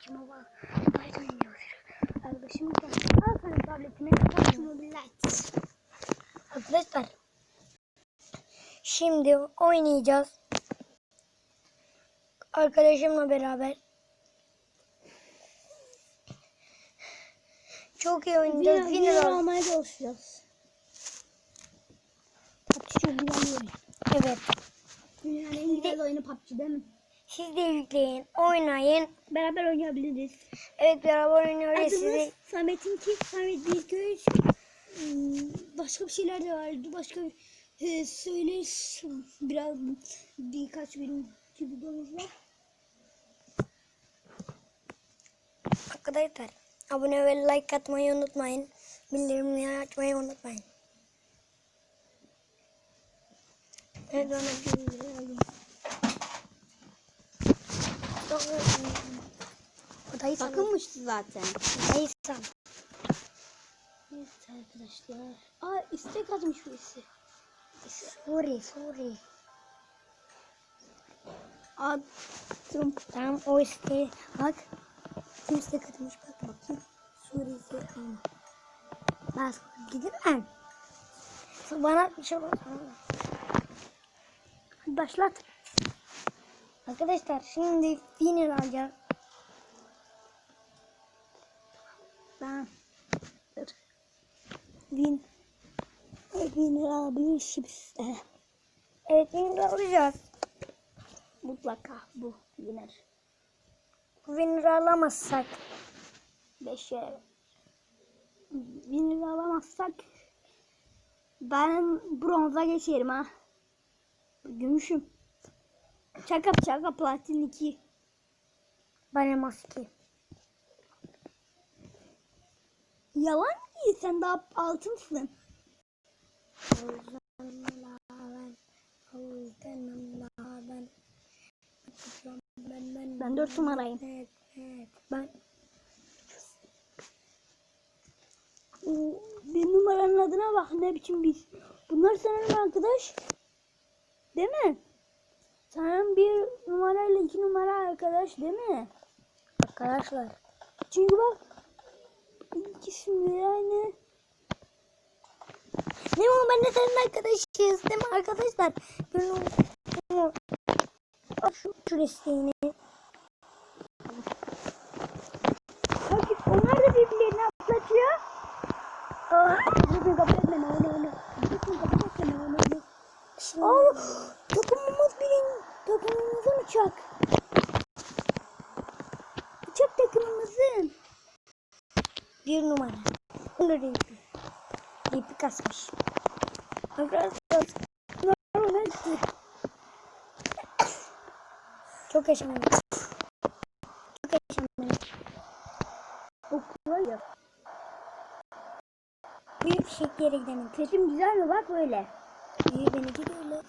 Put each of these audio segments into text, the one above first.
Kime bak. Oynuyor. Arkadaşım da. Al sen tabletini. Arkadaşlar. Şimdi oynayacağız. Arkadaşımla beraber. Çok iyi oynayacağız. Winner, almaya çalışacağız. PUBG çok güzel bir oyun. Evet. Dünyanın en güzel oyunu PUBG değil mi? Siz de yükleyin. Oynayın. Beraber oynayabiliriz. Evet beraber oynuyoruz. Adımız Sizi Samet'inki. Samet 1 2 3. Hmm, Başka bir şeyler de vardı. Başka bir e, söyleriz. Biraz birkaç bir videomuz var. arkadaşlar abone ve like atmayı unutmayın. Bildirimleri açmayı unutmayın. Evet bana bir Çok Odayı. Bakılmıştı zaten. Odayı sana. Neyse arkadaşlar. Aa istek atmış birisi. Sorry sorry. Attım. Tamam o isteği bak. Kim istek atmış bak bakayım. Sorry alma. Bas gidin lan. Bana bir şey olmaz. Hadi başlat. Arkadaşlar şimdi winner alacağız. Ben. Dur. Win. Win alabiliriz. Evet winner alacağız. mutlaka bu winner. Winner alamazsak 5'e winner alamazsak ben bronza geçerim ha. Gümüşüm. Çaka çaka platin 2. bana maske. Yalan değil sen daha altınsın. Ben 4 numarayım. Evet, evet. Ben bir numaranın adına bak ne biçim bir. Bunlar sanırım arkadaş. Değil mi? Sanırım bir numarayla iki numara arkadaş değil mi? arkadaşlar Çünkü bak ikisinde aynı. Ne o ben de senin arkadaşıyız değil mi arkadaşlar? Ben o Al şu, şu isteğini. Bak onlar da birbirlerini atlatıyor. Aa, lütfen kabul etme ne ne ne. Lütfen kabul etme ne ne ne. Şimdi Aa, takımımız birin. Takımımızın. Uçak takımımızın. Bir numara. Onu ipi. İpi kasmış. Arkadaşlar çok yaşamadım. Çok yaşamadım. Okula ya. Büyük şekli yere gidelim. Sesim güzel mi bak böyle. Büyü beni gidiyorlar.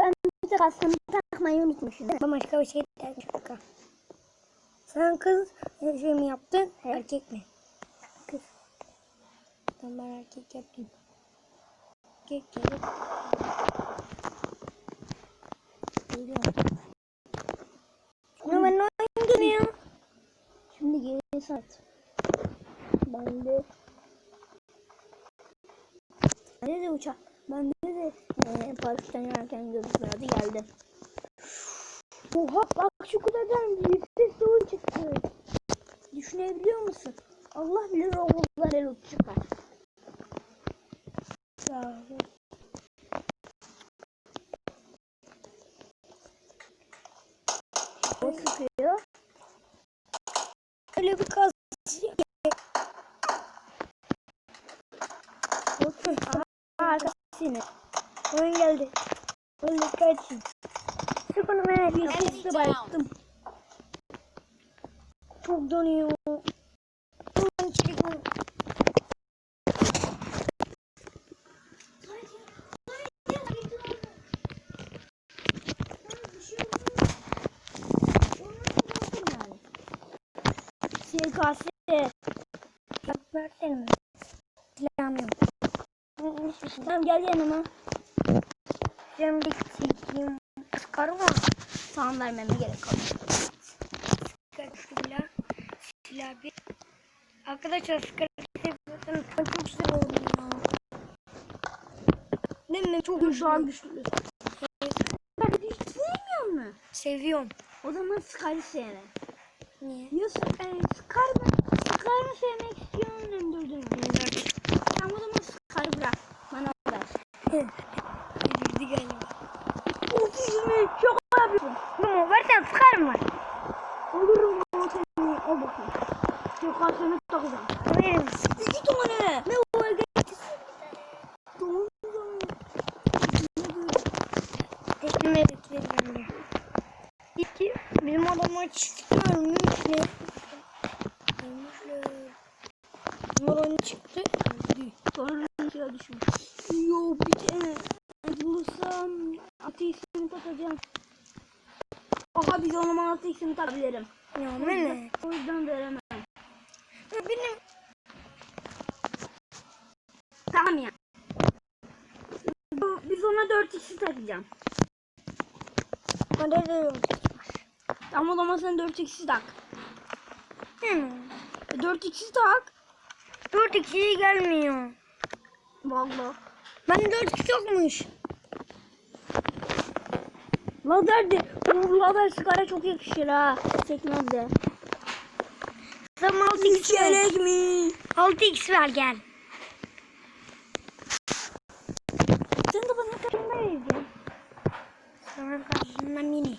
Sen bir de kaskını takmayı unutmuşsun. Başka bir şey derdim. Sen kız şey mi yaptın? Evet. Erkek mi? Kız. Tamam ben erkek yaptım. Erkek gelip Geliyorum. Ama ben oyun girmiyor. Şimdi geri sat. Ben de Bende de uçak. Bende de e, paraşütten inerken gözükmüyordu geldi. Oha bak şu kadardan yüksek doğru çıktı. Düşünebiliyor musun? Allah bilir o buzlar el çıkar. Ya, O sıkıyor. Öyle bir kaz. Olsun. Aha arkasını. Oyun geldi. Öyle kaçın. Sık onu ben sesle bayılttım. Çok donuyor. SKS. Bak versene? Silahım yok. Tamam gel yanıma. Şimdi Çıkarma. Puan vermeme gerek kalıyor. Silah. Silah bir. Arkadaşlar seviyorsanız ben çok seviyorum ya. Değil mi? Çok Şu an güçlü. Ben hiç sevmiyor mu? seviyorum. O zaman Sky'ı sevme. Niye? Ya e? Sky mı sevmek istiyorsun öldürdün mü? Tamam o zaman Sky'ı bırak. Bana ver. Bildi galiba. Otizmi çok yapıyorsun. Mama versen sıkar mı? Olurum o seni. Al bakayım. Yok al seni takacağım. Verir misin? İki tane. Ne o getirsin Tamam. Teslim evet verir bende. İki. Bizim adamlar çıktı ölmüş ne? Ölmüşler. Bunlar oyunu çıktı. Öldü. Sonra rüzgar düşmüş. Yo bir tane. Bulursam ateistini takacağım. Aha biz o takabilirim. Ya ne? O yüzden veremem. Benim Tamam ya. Biz ona 4 x'i takacağım. bende de yok. Tamam o zaman sen 4 x'i tak. Hmm. 4 x'i tak. Dört ikiye gelmiyor. Vallahi. Ben dört iki yokmuş. Lazer de. Bu lazer sigara çok yakışır ha. Çekmez de. Tamam altı x ver. mi? Altı x ver gel. Sen de bana kaçında vereceksin. Sonra karşısında mini.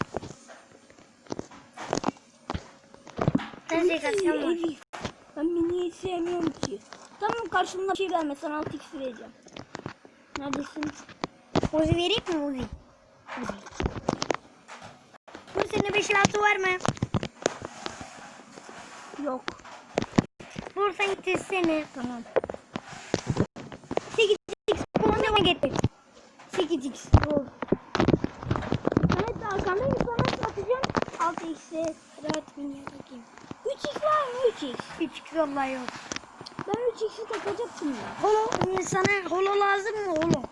Sen var. Elif. Ben miniyi sevmiyorum ki. Tamam karşımda bir şey verme. Sana 6 x vereceğim. Neredesin? Uzi vereyim mi Uzi? Uzi. Bu sene 5 altı var mı? Yok. Bursa getirsene. Tamam. 8 x puanı mı getir? 8 x. Dur. Evet arkamdayım. Sana atacağım. 6 x'i. Rahat mini bakayım. 3 x var mı? 3 x. 3 x vallahi yok. Ben 3 x'i takacaktım ya. Holo, sana holo lazım mı holo?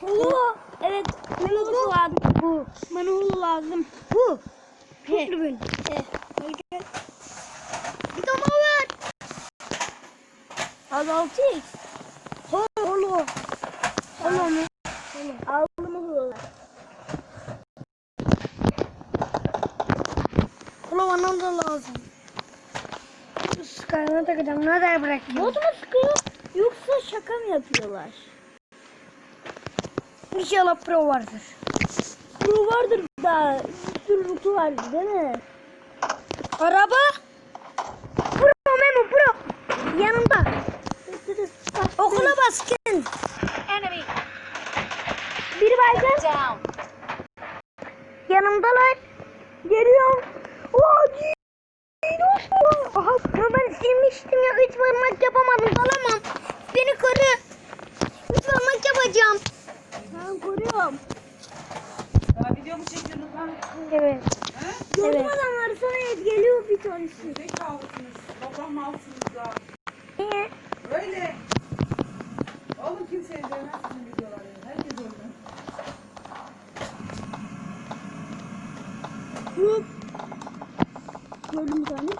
Holo. Evet. Holo lazım. Bu. Bana holo lazım. Bu. He. Çok bün. He. Bir tane ver. Az 6 x. Holo. Holo. Holo mu? Aldım hololar. Holo bana da lazım. Skyrim'e takacağım. Nerede bırakayım? Bot mu sıkıyor? Yoksa şaka mı yapıyorlar? İnşallah pro vardır. Pro vardır da bir sürü rutu var değil mi? Araba. Pro Memo pro. Yanımda. Okula baskın. Biri baygın. Yanımdalar. Geliyorum. Mu? Aha ben silmiştim ya. Üç parmak yapamadım. Alamam. Beni koru. Üç parmak yapacağım. Ben koruyorum. Video mu çekiyorsunuz lan? Evet. Gördüm Evet. adamları sana et geliyor bir tanesi. Zekalısınız. Babam malsınız ya. Niye? Öyle. Oğlum kimse izlemez sizin videoları. Herkes öyle. Hop. Gördüm bir tane.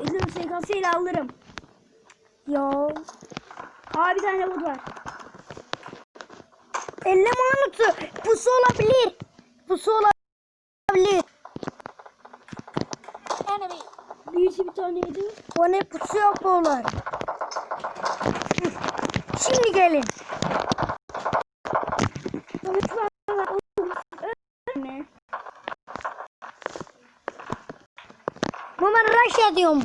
Elim SKS ile alırım. Ya. Aa bir tane bot var. Elle manutu. Pusu olabilir. Pusu olabilir. Birisi bir tane yedi. O ne pusu yapıyorlar. Hı. Şimdi gelin. Mama rush ediyorum.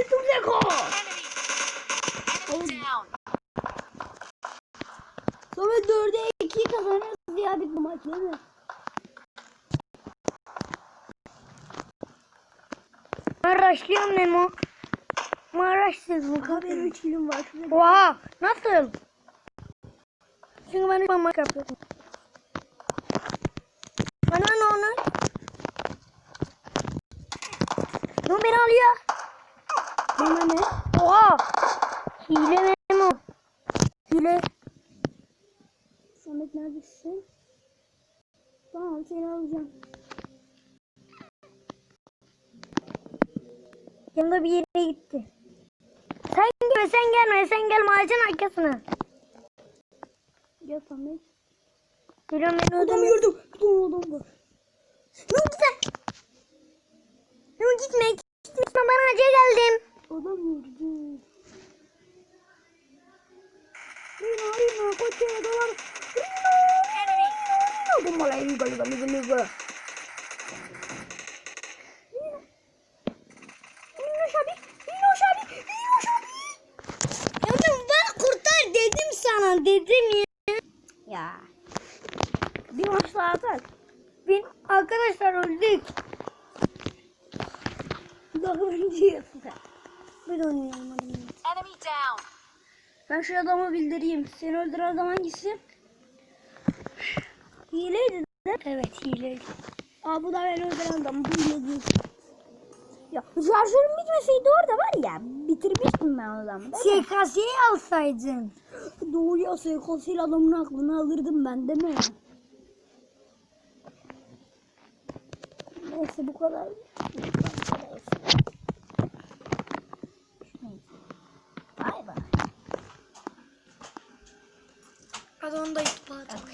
Bayıldım Zeko. Sonra 4'e 2 kazanıyoruz ya bir bu maç değil mi? Rushlıyorum Nemo. Rushlıyorum. Kanka benim 3 kilim var. Oha. Nasıl? Çünkü ben parmak yapıyorum. Bana ne onu? Bu beni alıyor. Bana ne? Oha. Hile benim o. Hile. Samet neredesin? Tamam seni alacağım. Yanında bir yere gitti. Sen gelme sen gelme sen gelme ağacın arkasına. Gel Samet. Geliyorum Adamı öldürme. gördüm. Tane adam var. Nuh gitme. Nuh gitme. Gitme ben ağaca geldim. Adam vurdu. Rino Rino koçe dolar. Rino Rino. Como la liga liga liga liga. Dedim ya. Ya. Bir maç daha atar. Bin arkadaşlar öldük. Daha önce sen. Bir oynayalım hadi. Ben şu adamı bildireyim. Seni öldüren adam hangisi? Hileydi mi? Evet hileydi. Aa bu da beni öldüren adam. Bu hile değil. Ya şarjörüm bitmeseydi orada var ya bitirmiştim ben o mi? SKS'yi alsaydın. Doğru ya SKS'yle adamın aklını alırdım ben değil mi? Neyse bu kadar. Hadi onu da itip atalım.